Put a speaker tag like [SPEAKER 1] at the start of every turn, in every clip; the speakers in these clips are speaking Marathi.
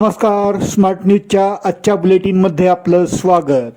[SPEAKER 1] नमस्कार स्मार्ट न्यूजच्या आजच्या बुलेटिनमध्ये आपलं स्वागत.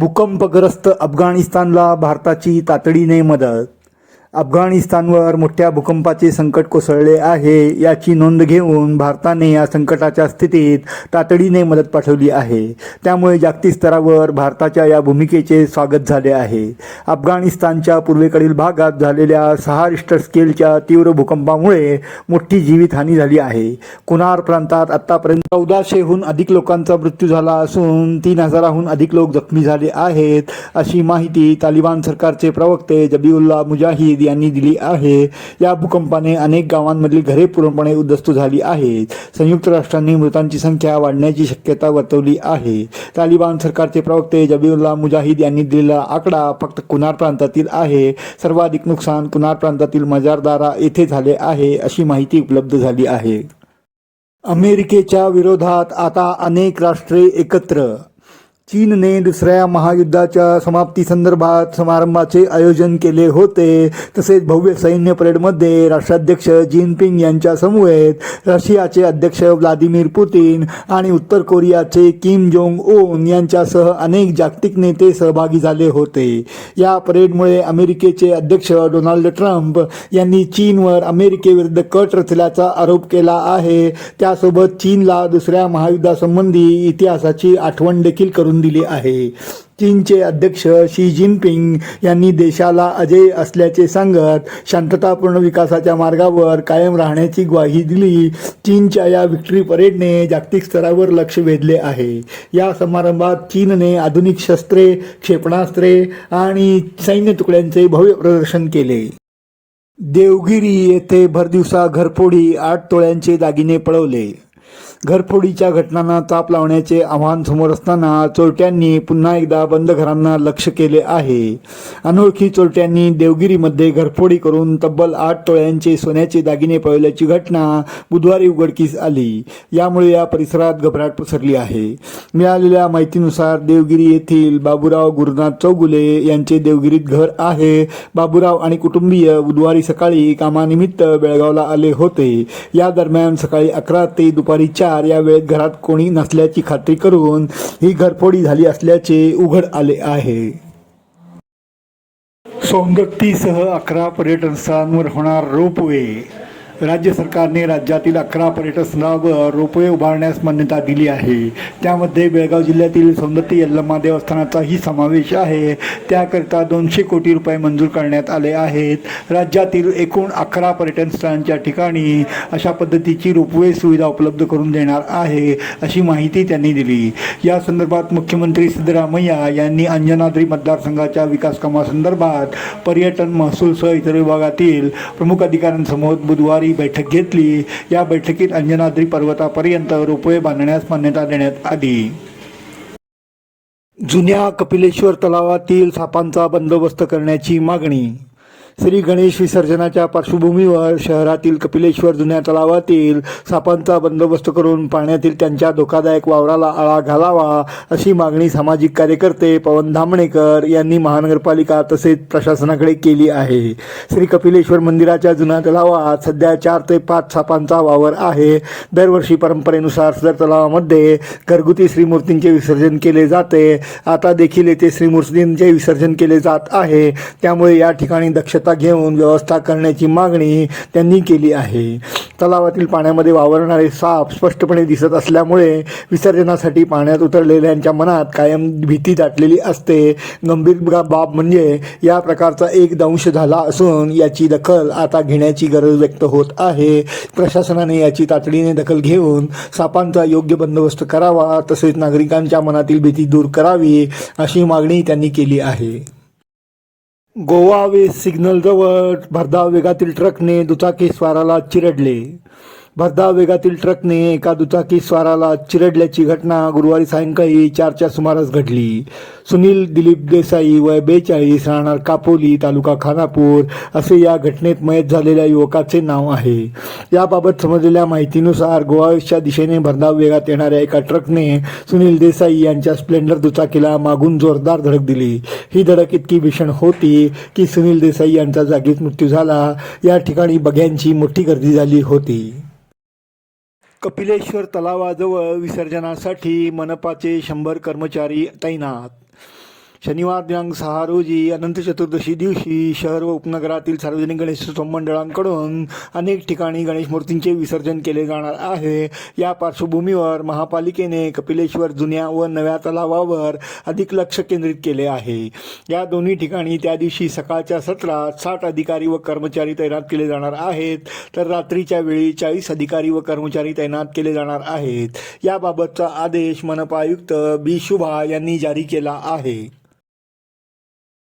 [SPEAKER 1] भूकंपग्रस्त अफगाणिस्तानला भारताची तातडीने मदत अफगाणिस्तानवर मोठ्या भूकंपाचे संकट कोसळले आहे. याची नोंद घेऊन भारताने या संकटाच्या स्थितीत तातडीने मदत पाठवली आहे. त्यामुळे जागतिक स्तरावर भारताच्या या भूमिकेचे स्वागत झाले आहे. अफगाणिस्तानच्या पूर्वेकडील भागात झालेल्या सहा रिस्टर स्केलच्या तीव्र भूकंपामुळे मोठी जीवितहानी झाली आहे. कुनार प्रांतात आतापर्यंत चौदाशेहून अधिक लोकांचा मृत्यू झाला असून तीन हजाराहून अधिक लोक जखमी झाले आहेत अशी माहिती तालिबान सरकारचे प्रवक्ते जबीउल्ला मुजाहिद यांनी दिली आहे. या भूकंपाने अनेक गावांमधील घरे पूर्णपणे उद्ध्वस्त झाली आहेत. संयुक्त राष्ट्रांनी मृतांची संख्या वाढण्याची शक्यता वर्तवली आहे. तालिबान सरकारचे प्रवक्ते जबीउल्ला मुजाहिद यांनी दिलेला आकडा फक्त कुनार प्रांतातील आहे. सर्वाधिक नुकसान कुनार प्रांतातील मजारदारा येथे झाले आहे अशी माहिती उपलब्ध झाली आहे. अमेरिकेच्या विरोधात आता अनेक राष्ट्रे एकत्र चीनने दुसऱ्या महायुद्धाच्या समाप्ती संदर्भात समारंभाचे आयोजन केले होते. तसेच भव्य सैन्य परेडमध्ये राष्ट्राध्यक्ष जिनपिंग यांच्या समवेत रशियाचे अध्यक्ष व्लादिमीर पुतीन आणि उत्तर कोरियाचे किम जोंग ओन यांच्यासह अनेक जागतिक नेते सहभागी झाले होते. या परेडमुळे अमेरिकेचे अध्यक्ष डोनाल्ड ट्रम्प यांनी चीनवर अमेरिकेविरुद्ध कट रचल्याचा आरोप केला आहे. त्यासोबत चीनला दुसऱ्या महायुद्धासंबंधी इतिहासाची आठवण देखील करून दिली आहे. चीनचे अध्यक्ष शी जिनपिंग यांनी देशाला अजय असल्याचे सांगत शांततापूर्ण विकासाच्या मार्गावर कायम राहण्याची ग्वाही दिली. चीनच्या या विक्ट्री परेडने जागतिक स्तरावर लक्ष वेधले आहे. या समारंभात चीनने आधुनिक शस्त्रे क्षेपणास्त्रे आणि सैन्य तुकड्यांचे भव्य प्रदर्शन केले. देवगिरी येथे भरदिवसा घरफोडी आठ तोळ्यांचे दागिने पळवले. घरफोडीच्या घटनांना ताप लावण्याचे आव्हान समोर असताना चोरट्यांनी पुन्हा एकदा बंद घरांना लक्ष केले आहे. अनोळखी चोरट्यांनी देवगिरीमध्ये घरफोडी करून तब्बल आठ तोळ्यांचे सोन्याचे दागिने पळवल्याची घटना बुधवारी उघडकीस आली. यामुळे या परिसरात घबराट पसरली आहे. मिळालेल्या माहितीनुसार देवगिरी येथील बाबूराव गुरुनाथ चौगुले यांचे देवगिरीत घर आहे. बाबूराव आणि कुटुंबीय बुधवारी सकाळी कामानिमित्त बेळगावला आले होते. या दरम्यान सकाळी अकरा ते दुपारी चार या वेळेत घरात कोणी नसल्याची खात्री करून ही घरफोडी झाली असल्याचे उघड आले आहे. सौंदत्तीसह अकरा पर्यटन स्थळांवर होणार रोपवे. राज्य सरकारने राज्यातील अकरा पर्यटन स्थळावर रोपवे उभारण्यास मान्यता दिली आहे. त्यामध्ये बेळगाव जिल्ह्यातील सौंदत्ती यल्लम्मा देवस्थानाचाही समावेश आहे. त्याकरिता दोनशे कोटी रुपये मंजूर करण्यात आले आहेत. राज्यातील एकूण अकरा पर्यटन स्थळांच्या ठिकाणी अशा पद्धतीची रोपवे सुविधा उपलब्ध करून देणार आहे अशी माहिती त्यांनी दिली. या संदर्भात मुख्यमंत्री सिद्धरामय्या यांनी अंजनाद्री मतदारसंघाच्या विकास कामासंदर्भात पर्यटन महसूलसह इतर विभागातील प्रमुख अधिकाऱ्यांसमोर बुधवारी बैठक घेतली. या बैठकीत अंजनाद्री पर्वतापर्यंत रोपवे बांधण्यास मान्यता देण्यात आली. जुन्या कपिलेश्वर तलावातील सापांचा बंदोबस्त करण्याची मागणी श्री गणेश विसर्जनाच्या पार्श्वभूमीवर शहरातील कपिलेश्वर जुन्या तलावातील सापांचा बंदोबस्त करून पाण्यातील त्यांच्या धोकादायक वावराला आळा घालावा अशी मागणी सामाजिक कार्यकर्ते पवन धामणेकर यांनी महानगरपालिका तसेच प्रशासनाकडे केली आहे. श्री कपिलेश्वर मंदिराच्या जुन्या तलावात सध्या चार ते पाच सापांचा वावर आहे. दरवर्षी परंपरेनुसार सदर तलावामध्ये घरगुती श्रीमूर्तींचे विसर्जन केले जाते. आता देखील येथे श्रीमूर्तींचे विसर्जन केले जात आहे. त्यामुळे या ठिकाणी दक्षता घेऊन व्यवस्था करण्याची मागणी त्यांनी केली आहे. तलावातील पाण्यामध्ये वावरणारे साप स्पष्टपणे दिसत असल्यामुळे विसर्जनासाठी पाण्यात उतरलेल्यांच्या मनात कायम भीती दाटलेली असते. गंभीर बाब म्हणजे या प्रकारचा एक दंश झाला असून याची दखल आता घेण्याची गरज व्यक्त होत आहे. प्रशासनाने याची तातडीने दखल घेऊन सापांचा योग्य बंदोबस्त करावा तसेच नागरिकांच्या मनातील भीती दूर करावी अशी मागणी त्यांनी केली आहे. गोवा वे सिग्नलजवळ भरधाव वेगातील ट्रकने दुचाकी स्वाराला चिरडले. भरधाव वेगातील ट्रकने एका दुचाकी स्वाराला चिरडल्याची घटना गुरुवारी सायंकाळी चारच्या सुमारास घडली. सुनील दिलीप देसाई वय बेचाळीस राहणार कापोली तालुका खानापूर असे या घटनेत मयत झालेल्या युवकाचे नाव आहे. याबाबत समजलेल्या माहितीनुसार गोवाच्या दिशेने भरधाव वेगात येणाऱ्या एका ट्रकने सुनील देसाई यांच्या स्प्लेंडर दुचाकीला मागून जोरदार धडक दिली. ही धडक इतकी भीषण होती की सुनील देसाई यांचा जागीच मृत्यू झाला. या ठिकाणी बघ्यांची मोठी गर्दी झाली होती. कपिलेश्वर तलावाजवळ विसर्जनासाठी मनपाचे शंभर कर्मचारी तैनात शनिवार दिनांक सहा रोजी अनंत चतुर्दशी दिवशी शहर व उपनगरातील सार्वजनिक गणेशोत्सव मंडळांकडून अनेक ठिकाणी गणेश मूर्तींचे विसर्जन केले जाणार आहे. या पार्श्वभूमीवर महापालिकेने कपिलेश्वर जुन्या व नव्या तलावावर अधिक लक्ष केंद्रित केले आहे. या दोन्ही ठिकाणी त्या दिवशी सकाळच्या सत्रात साठ अधिकारी व कर्मचारी तैनात केले जाणार आहेत तर रात्रीच्या वेळी चाळीस अधिकारी व कर्मचारी तैनात केले जाणार आहेत. याबाबतचा आदेश मनपा आयुक्त बी शुभा यांनी जारी केला आहे.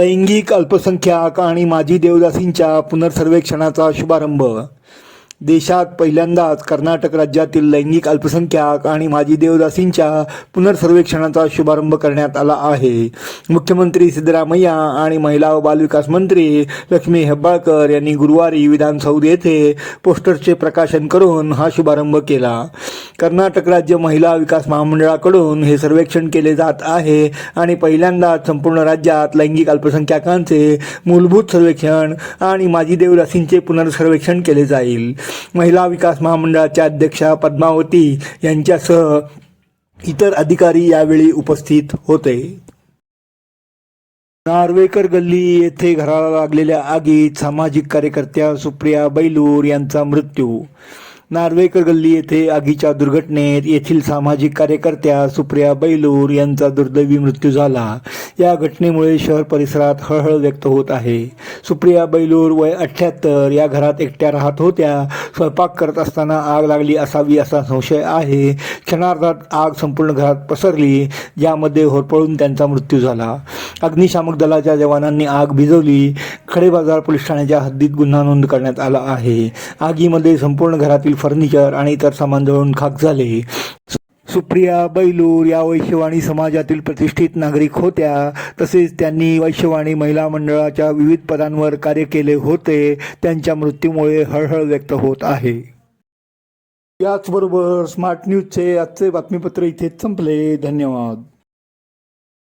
[SPEAKER 1] लैंगिक अल्पसंख्याक आणि माजी देवदासींच्या पुनर्सर्वेक्षणाचा शुभारंभ. देशात पहिल्यांदाच कर्नाटक राज्यातील लैंगिक अल्पसंख्याक आणि माजी देवदासींच्या पुनर्सर्वेक्षणाचा शुभारंभ करण्यात आला आहे. मुख्यमंत्री सिद्धरामय्या आणि महिला व बालविकास मंत्री लक्ष्मी हेब्बाळकर यांनी गुरुवारी विधानसौध येथे पोस्टरचे प्रकाशन करून हा शुभारंभ केला. कर्नाटक राज्य महिला विकास महामंडळाकडून हे सर्वेक्षण केले जात आहे आणि पहिल्यांदाच संपूर्ण राज्यात लैंगिक अल्पसंख्याकांचे मूलभूत सर्वेक्षण आणि माजी देवदासींचे पुनर्सर्वेक्षण केले जाईल. महिला विकास महामंडळाच्या अध्यक्षा पद्मावती यांच्यासह इतर अधिकारी यावेळी उपस्थित होते. नार्वेकर गल्ली येथे घराला लागलेल्या आगीत सामाजिक कार्यकर्त्या सुप्रिया बैलूर यांचा मृत्यू. नार्वेकर गल्ली येथे आगीच्या दुर्घटनेत येथील सामाजिक कार्यकर्त्या सुप्रिया बैलूर यांचा दुर्दैवी मृत्यू झाला. या घटनेमुळे शहर परिसरात हळहळ व्यक्त होत आहे. सुप्रिया बैलूर वय अठ्ठ्याहत्तर या घरात एकट्या राहत होत्या. स्वयंपाक करत असताना आग लागली असावी असा संशय आहे. क्षणार्धात आग संपूर्ण घरात पसरली ज्यामध्ये होरपळून त्यांचा मृत्यू झाला. अग्निशामक दलाच्या जवानांनी आग भिजवली. खडेबाजार पोलीस ठाण्याच्या हद्दीत गुन्हा नोंद करण्यात आला आहे. आगीमध्ये संपूर्ण घरातील फर्निचर आणि इतर सामान जळून खाक झाले. सुप्रिया बैलूर या वैश्यवाणी समाजातील प्रतिष्ठित नागरिक होत्या. तसेच त्यांनी वैश्यवाणी महिला मंडळाच्या विविध पदांवर कार्य केले होते. त्यांच्या मृत्यूमुळे हळहळ व्यक्त होत आहे. याचबरोबर स्मार्ट न्यूजचे आजचे बातमीपत्र इथेच संपले. धन्यवाद.